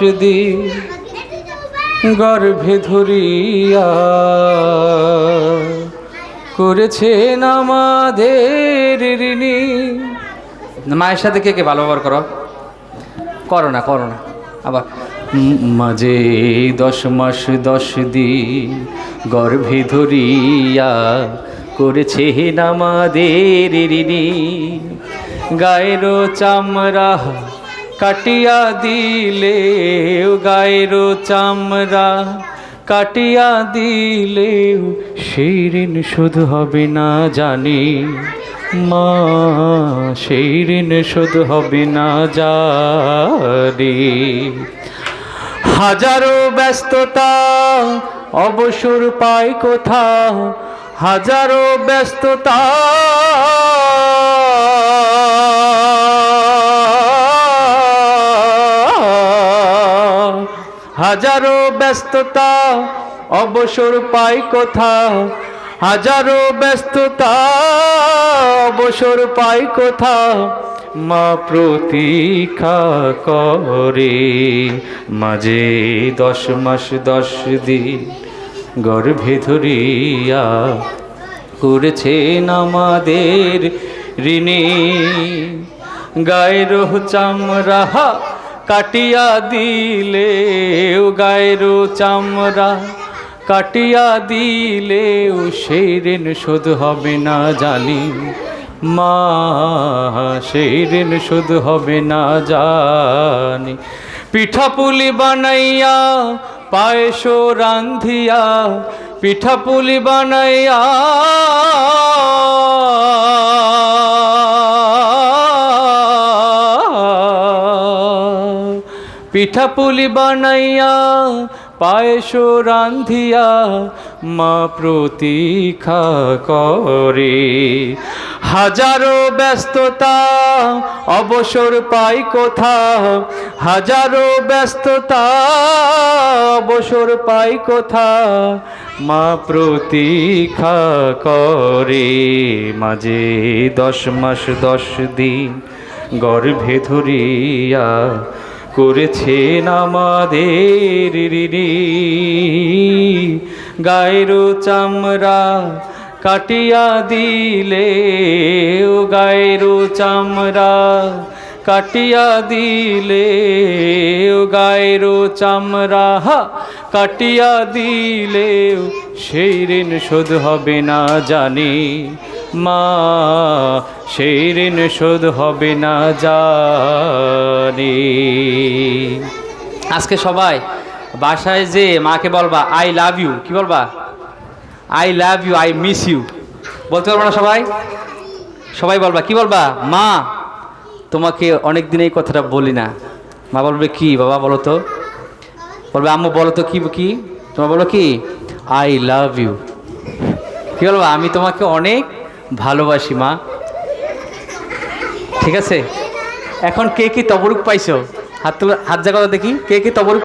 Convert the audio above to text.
দিন গর্ভে ধরিয়া করেছেন আমাদের ঋণী। মায়ের সাথে কে কে ভালো ব্যবহার করো? করো না করো না। আবার, মাঝে দশ মাস দশ দিন গর্ভে ধরিয়া করেছেন আমাদের ঋণী। গায়ের চামড়া কাটিয়া দিলে গায়ের চামড়া। কাটিয়া দিলেও সেই ঋণ শোধ হবে না জানি। মা সেই ঋণ শোধ হবে না জানি। হাজারো ব্যস্ততা, অবসর পায় কোথাও হাজারো ব্যস্ততা হাজারো ব্যস্ততা, অবসর পাই কোথাও। হাজারো ব্যস্ততা, অবসর পাই কোথাও। মা প্রতীক্ষা করে, মাঝে দশ মাস দশ দিন গর্ভে ধরিয়া করেছেন আমাদের ঋণী। গায়ের চামড়া কাটিয়া দিলে গায়ের চামড়া। কাটিয়া দিলেও সেই ঋণ শোধ হবে না জানি মা, সেই ঋণ শোধ হবে না জানি। পিঠাপুলি বানাইয়া, পায়েস রান্ধিয়া পিঠাপুলি বানাইয়া পিঠাপুলি বানাইয়া পায়েস রান্ধিয়া মা প্রতীক্ষা করে। হাজারো ব্যস্ততা, অবসর পাই কোথাও হাজারো ব্যস্ততা, অবসর পাই কোথাও মা প্রতীক্ষা করে। মাঝে দশ মাস দশ দিন গর্ভে ধরিয়া করেছেন আমাদের গায়ের চামড়া কাটিয়া দিলে ও গায়ের চামড়া কাটিয়া দিলে গায়ের চামড়া কাটিয়া দিলে, সেই ঋণ শোধ হবে না জানি মা, সেই ঋণ শোধ হবে না জানি। আজকে সবাই বাসায় যে মাকে বলবা আই লাভ ইউ কি বলবা? I love you I miss you বলতে পারব না সবাই? সবাই বলবা, কি বলবা? মা তোমাকে অনেক দিন এই কথাটা বলি না। মা বলবে, কি বাবা বলো তো? বলবে, আম্মু বলো তো কি কি? তোমার বলো কি? আই লাভ ইউ কি বলব, আমি তোমাকে অনেক ভালোবাসি, মা। ঠিক আছে? এখন কে কি তবরুক পাইছো? হাত তুলে, হাত জায়গা দেখি, কে কি তবরুক